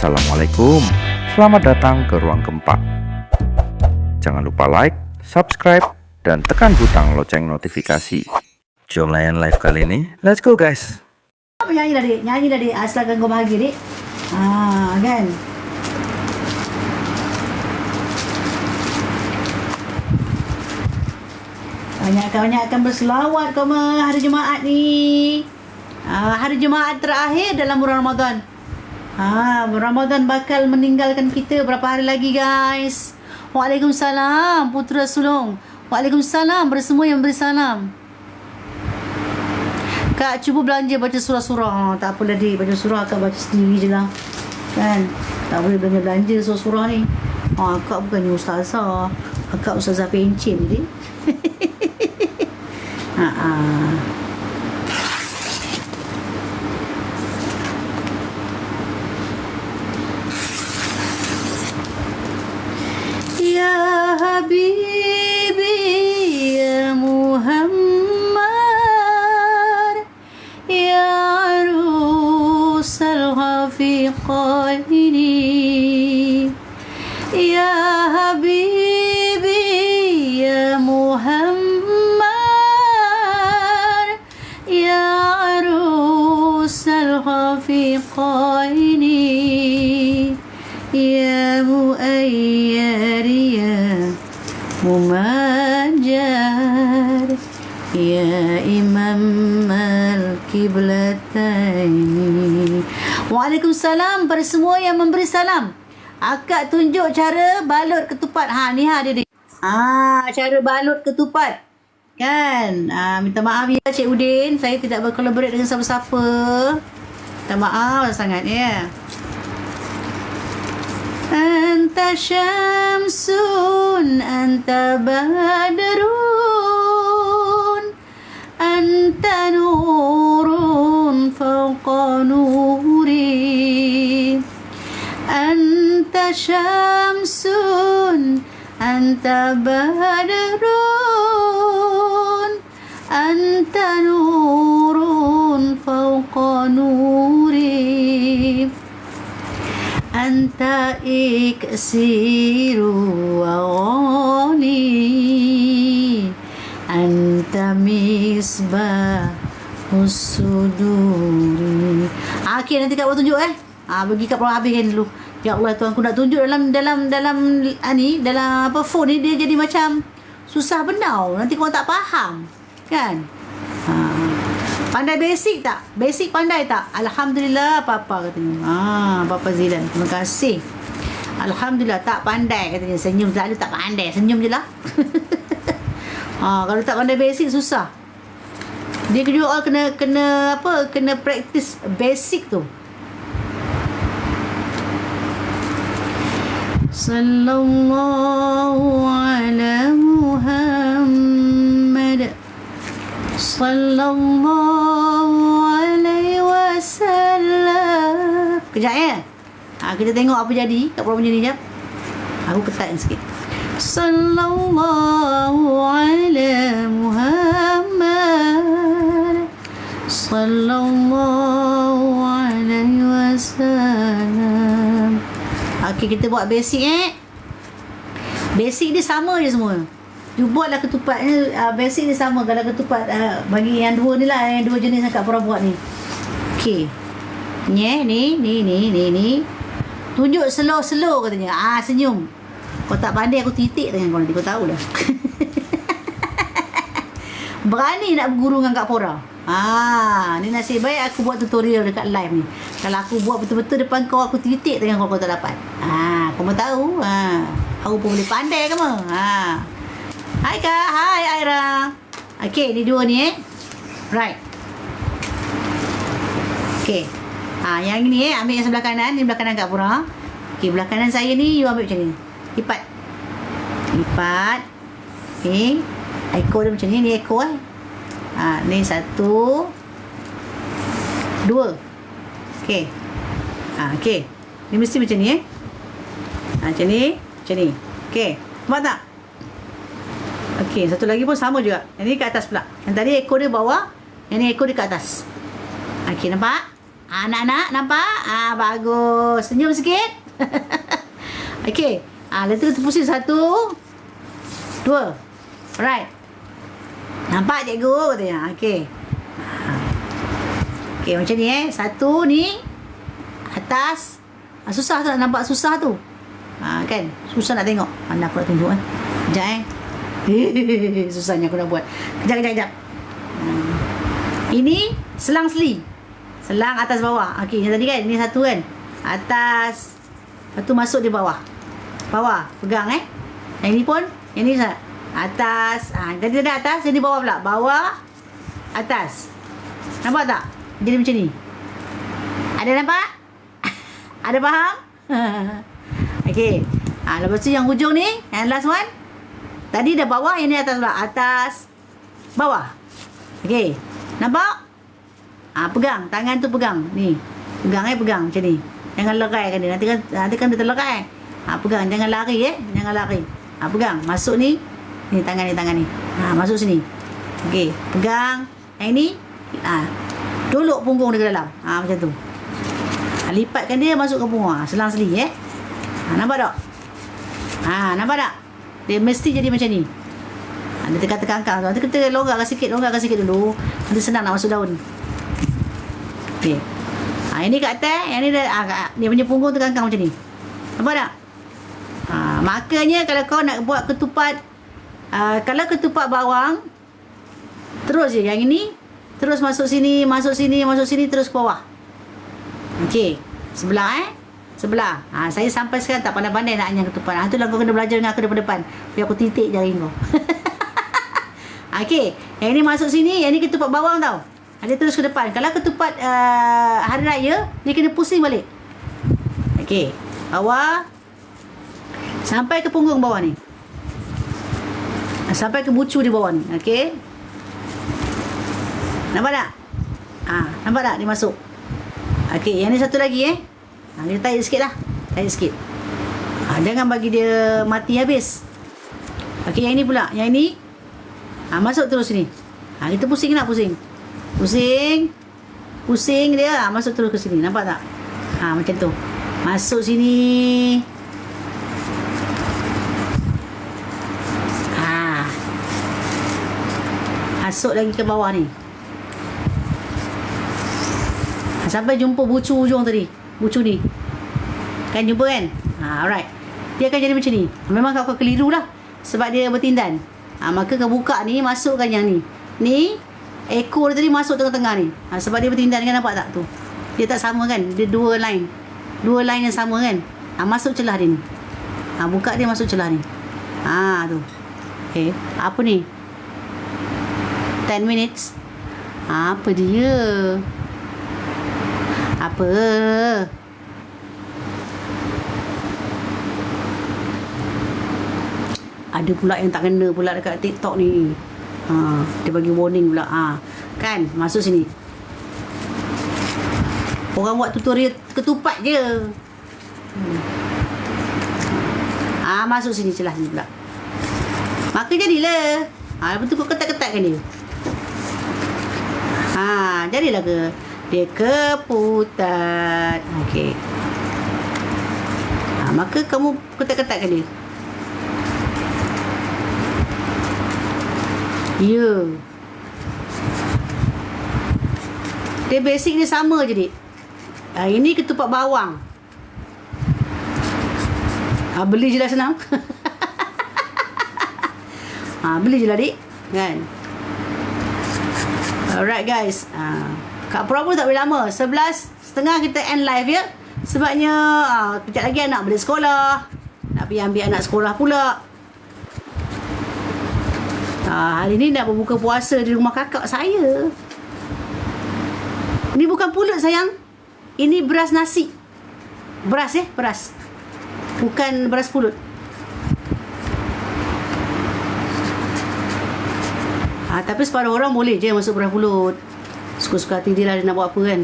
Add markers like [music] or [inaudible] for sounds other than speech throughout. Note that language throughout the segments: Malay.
Assalamualaikum. Selamat datang ke ruang keempat. Jangan lupa like, subscribe, dan tekan butang lonceng notifikasi. Jom layan live kali ini. Let's go guys. Nyanyi dah dik? Nyanyi dah dik. Asalkan kau bahagia. Ha, kan? Banyak-banyak berselawat kau mah hari Jumaat ni. Ha, hari Jumaat terakhir dalam bulan Ramadan. Ha, Ramadan bakal meninggalkan kita berapa hari lagi guys. Waalaikumsalam Putra Sulung. Waalaikumsalam bersemua yang beri salam. Kak cuba belanja baca surah-surah. Ha, tak apalah dik, baca surah akak baca sendiri je lah. Kan? Tak boleh belanja-belanja surah-surah ni. Ha, akak bukannya ustazah. Akak ustazah pencin dik. [laughs] ha, ha. في قلبي. يا حبيبي يا محمد يا عروس الغفقين يا مؤير يا مماجر يا إمام qiblataini. Waalaikumsalam pada semua yang memberi salam. Akak tunjuk cara balut ketupat. Ha ni ha dia ni. Ah ha, cara balut ketupat. Kan? Ah minta maaf ya Cik Udin, saya tidak berkolaborasi dengan siapa-siapa. Minta maaf sangat ya. Anta syamsun anta badrun anta nur فوق نوري. أنت شمس أنت بدر أنت نور فوق نوري. أنت إكسير وغني. أنت مصباح Usuduri. Ah, okay, nanti kak buat tunjuk eh. Ah, bagi kau perlu habiskan dulu. Ya Allah Tuhan aku nak tunjuk dalam dalam dalam ah, ni dalam apa phone ni dia jadi macam susah benda. Nanti kau tak faham. Kan? Ha. Pandai basic tak? Basic pandai tak? Alhamdulillah papa katanya. Ha, papa Zilan. Terima kasih. Alhamdulillah tak pandai katanya. Senyum selalu tak pandai. Senyum je lah. ha, [laughs] kalau tak pandai basic susah. Dia juga kena kena apa? Kena practice basic tu. Sallallahu ala Muhammad Sallallahu alaihi wasallam. Kejap ya. Ha, kita tengok apa jadi kat program jadi jap. Aku ketat sikit. Sallallahu ala Sallallahu alaihi wasallam. Okey, kita buat basic eh. Basic dia sama je semua. You buatlah ketupat ni uh, basic dia sama kalau ketupat uh, bagi yang dua ni lah yang dua jenis yang Kak buat ni. Okey. Ni eh, ni ni ni ni ni. Tunjuk slow-slow katanya. Ah senyum. Kau tak pandai aku titik dengan kau nanti kau tahulah. [laughs] Berani nak berguru dengan Kak Pura. Ah, ni nasib baik aku buat tutorial dekat live ni. Kalau aku buat betul-betul depan kau aku titik dengan kau kau tak dapat. Ah, kau mau tahu? Ah, aku pun boleh pandai kamu. Ah. Hai Kak, hai Aira. Okey, ni dua ni eh. Right. Okey. Ha, yang ni eh, ambil yang sebelah kanan, ni sebelah kanan Kak Pura. Okey, belah kanan saya ni you ambil macam ni. Lipat. Lipat. Okey. Ekor dia macam ni, ni ekor eh. Ha, ni satu. Dua. Okey. Ha, okey. Ni mesti macam ni eh. Ha, macam ni, macam ni. Okey. Nampak tak? Okey, satu lagi pun sama juga. Yang ni ke atas pula. Yang tadi ekor dia bawah, yang ni ekor dia ke atas. Okey, nampak? Anak-anak nampak? Ah bagus. Senyum sikit. [laughs] Okey. Ah lepas tu pusing satu. Dua. Alright. Nampak cikgu katanya. Okey. Ah. Okey macam ni eh. Satu ni atas. Ah, susah tu nak nampak susah tu. Ah kan? Susah nak tengok. Mana aku nak tunjuk eh. Sekejap eh. [laughs] Susahnya aku nak buat. Kejap kejap kejap. Hmm. Ini selang seli. Selang atas bawah. Okey, yang tadi kan ini satu kan. Atas. Lepas tu masuk di bawah. Bawah. Pegang eh. Yang ni pun. Yang ni sat. Atas. Ha, tadi ada atas. Ni bawah pula. Bawah. Atas. Nampak tak? Jadi macam ni. Ada nampak? [laughs] ada faham? [laughs] Okey. Ha, lepas tu yang hujung ni. Yang last one. Tadi dah bawah. Yang ni atas pula. Atas. Bawah. Okey. Nampak? Ha, pegang, tangan tu pegang. Ni. Pegang eh pegang macam ni. Jangan lerai kan dia. Nanti kan nanti kan dia terlerai. Ha pegang, jangan lari eh. Jangan lari. Ha pegang, masuk ni. Ni tangan ni tangan ni. Ha masuk sini. Okey, pegang. Yang ni ha dolok punggung dia ke dalam. Ha macam tu. Ha, lipatkan dia masuk ke punggung. Ha, selang seli eh. Ha nampak tak? Ha nampak tak? Dia mesti jadi macam ni. Ha, dia tekan-tekan kang. Nanti kita longgarkan sikit, longgarkan sikit dulu. Nanti senang nak masuk daun. Okey. Ha, ini kat atas, yang ni dah, ha, dia punya punggung terkangkang macam ni. Nampak tak? Ha, makanya kalau kau nak buat ketupat, uh, kalau ketupat bawang, terus je yang ini, terus masuk sini, masuk sini, masuk sini, terus ke bawah. Okey. Sebelah eh. Sebelah. Ha, saya sampai sekarang tak pandai-pandai nak anyang ketupat. Ha, itulah kau kena belajar dengan aku depan-depan. Biar aku titik jari kau. [laughs] Okey. Yang ini masuk sini, yang ini ketupat bawang tau. Dia terus ke depan. Kalau ketupat uh, hari raya, dia kena pusing balik. Okey. Bawah. Sampai ke punggung bawah ni. Sampai ke bucu di bawah ni. Okey. Nampak tak? Ha, nampak tak dia masuk? Okey, yang ni satu lagi eh. Ha, dia tarik sikit lah. Tarik sikit. Ha, jangan bagi dia mati habis. Okey, yang ini pula. Yang ini. Ha, masuk terus ni. Ha, kita pusing nak pusing. Pusing. Pusing dia. Ha, masuk terus ke sini. Nampak tak? Ha, macam tu. Masuk sini. Masuk lagi ke bawah ni. Sampai jumpa bucu ujung tadi. Bucu ni. Kan jumpa kan? Ha, alright. Dia akan jadi macam ni. Memang kau, keliru lah. Sebab dia bertindan. Ha, maka kau buka ni. Masukkan yang ni. Ni ekor tadi masuk tengah-tengah ni. Ha, sebab dia bertindan kan nampak tak tu? Dia tak sama kan? Dia dua line. Dua line yang sama kan? Ha, masuk celah dia ni. Ha, buka dia masuk celah ni. Ha, tu. Okay. Apa ni? 10 minutes. Ha, apa dia? Apa? Ada pula yang tak kena pula dekat TikTok ni. Ha, dia bagi warning pula. Ha, kan? Masuk sini. Orang buat tutorial ketupat je. Ah, ha, masuk sini celah sini pula. Maka jadilah. Ha, lepas tu kau ketat-ketatkan dia. Ha, jadilah ke? Dia keputat. Okey. Ha, maka kamu ketat-ketatkan dia. Ya. Dia basic dia sama je, Dik. Ha, ini ketupat bawang. Ha, beli je lah senang. [laughs] ha, beli je lah, Dik. Kan? Alright, guys. Ha, Kak Pura pun tak boleh lama. 11 setengah kita end live, ya. Sebabnya, ha, kejap lagi anak balik sekolah. Nak pergi ambil anak sekolah pula. Ha, hari ni nak berbuka puasa di rumah kakak saya. Ini bukan pulut sayang. Ini beras nasi. Beras eh, beras. Bukan beras pulut. Ah, tapi separuh orang boleh je masuk berapa pulut. Suka-suka hati dia lah dia nak buat apa kan.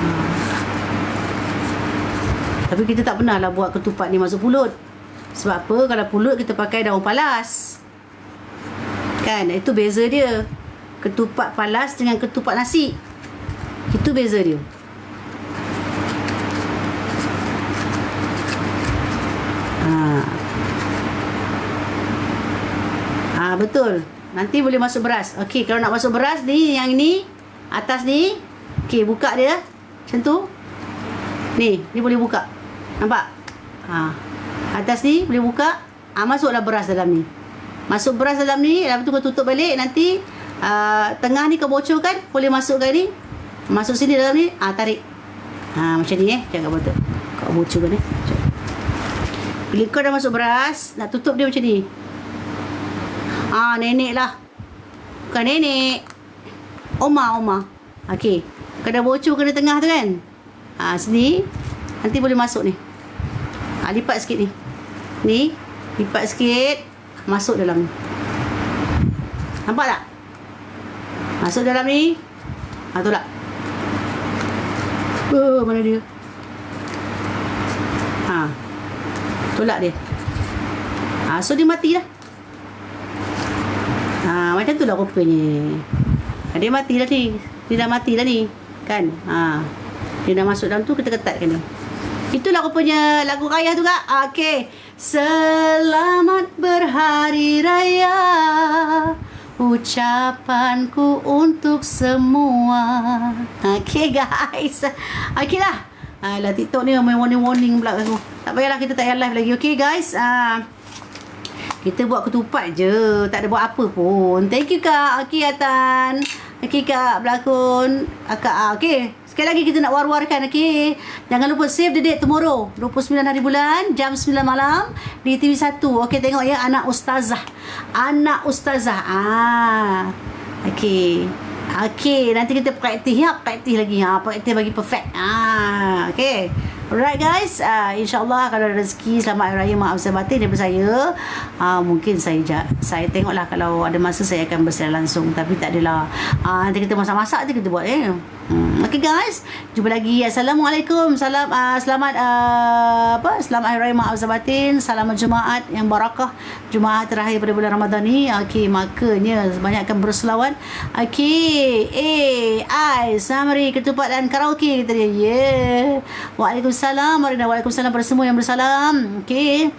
Ah. Tapi kita tak pernah lah buat ketupat ni masuk pulut. Sebab apa? Kalau pulut kita pakai daun palas. Kan? Itu beza dia. Ketupat palas dengan ketupat nasi. Itu beza dia. Ha. Ha, betul. Nanti boleh masuk beras. Okey, kalau nak masuk beras ni yang ni atas ni. Okey, buka dia. Macam tu. Ni, ni boleh buka. Nampak? Ha. Atas ni boleh buka. Ah masuklah beras dalam ni. Masuk beras dalam ni, lepas tu kau tutup balik nanti uh, tengah ni kau bocorkan, boleh masukkan ni. Masuk sini dalam ni, ah tarik. Ha macam ni eh. Jangan betul. Kau bocorkan eh. Macam. Bila kau dah masuk beras, nak tutup dia macam ni. Ah, nenek lah. Bukan nenek. Oma, Oma. Okey. Dah bocor kena tengah tu kan? Ah, sini. Nanti boleh masuk ni. Ah, lipat sikit ni. Ni. Lipat sikit. Masuk dalam ni. Nampak tak? Masuk dalam ni. Ah, tolak. Oh, mana dia? Ha. Tolak dia. Ha, so dia mati dah. Ha, macam tu lah rupanya. Ha, dia mati dah ni. Dia dah mati dah ni. Kan? Ha. Dia dah masuk dalam tu, kita ketatkan dia. Itulah rupanya lagu raya tu kak. Okey. Selamat berhari raya. Ucapanku untuk semua. Okey guys. Okey lah. Alah TikTok ni warning-warning pula. Tak payahlah kita tak payah live lagi. Okey guys. Ah kita buat ketupat je. Tak ada buat apa pun. Thank you kak. Okey Atan. Okey kak berlakon. Akak ah okey. Sekali lagi kita nak war-warkan okey. Jangan lupa save the date tomorrow. 29 hari bulan jam 9 malam di TV1. Okey tengok ya anak ustazah. Anak ustazah. Ah. Okey. Okey, nanti kita praktis ya, praktis lagi ha, praktis bagi perfect. Ah, okey. Alright guys, uh, insyaAllah kalau ada rezeki. Selamat Hari Raya maaf saya batin daripada saya. Uh, Mungkin saya ja, saya tengoklah kalau ada masa saya akan bersiar langsung. Tapi tak adalah. Uh, Nanti kita masak-masak je kita buat eh hmm. Okay guys, jumpa lagi. Assalamualaikum. Salam, uh, Selamat uh, apa? Selamat Hari Raya maaf saya batin. Selamat Jumaat yang barakah. Jumaat terakhir pada bulan Ramadan ni. Okay, makanya banyakkan berselawat. Okay, eh, I, summary, ketupat dan karaoke kita dia Yeah. Waalaikumsalam Waalaikumsalam Waalaikumsalam pada semua yang bersalam Okey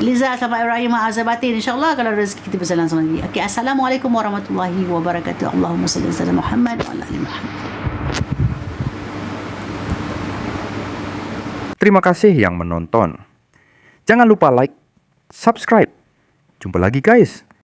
Liza selamat Hari Raya Maaf Zabatin InsyaAllah kalau rezeki kita bersalam langsung lagi Okey Assalamualaikum warahmatullahi wabarakatuh Allahumma salli ala Muhammad wa ala ali Muhammad Terima kasih yang menonton. Jangan lupa like, subscribe. Jumpa lagi guys.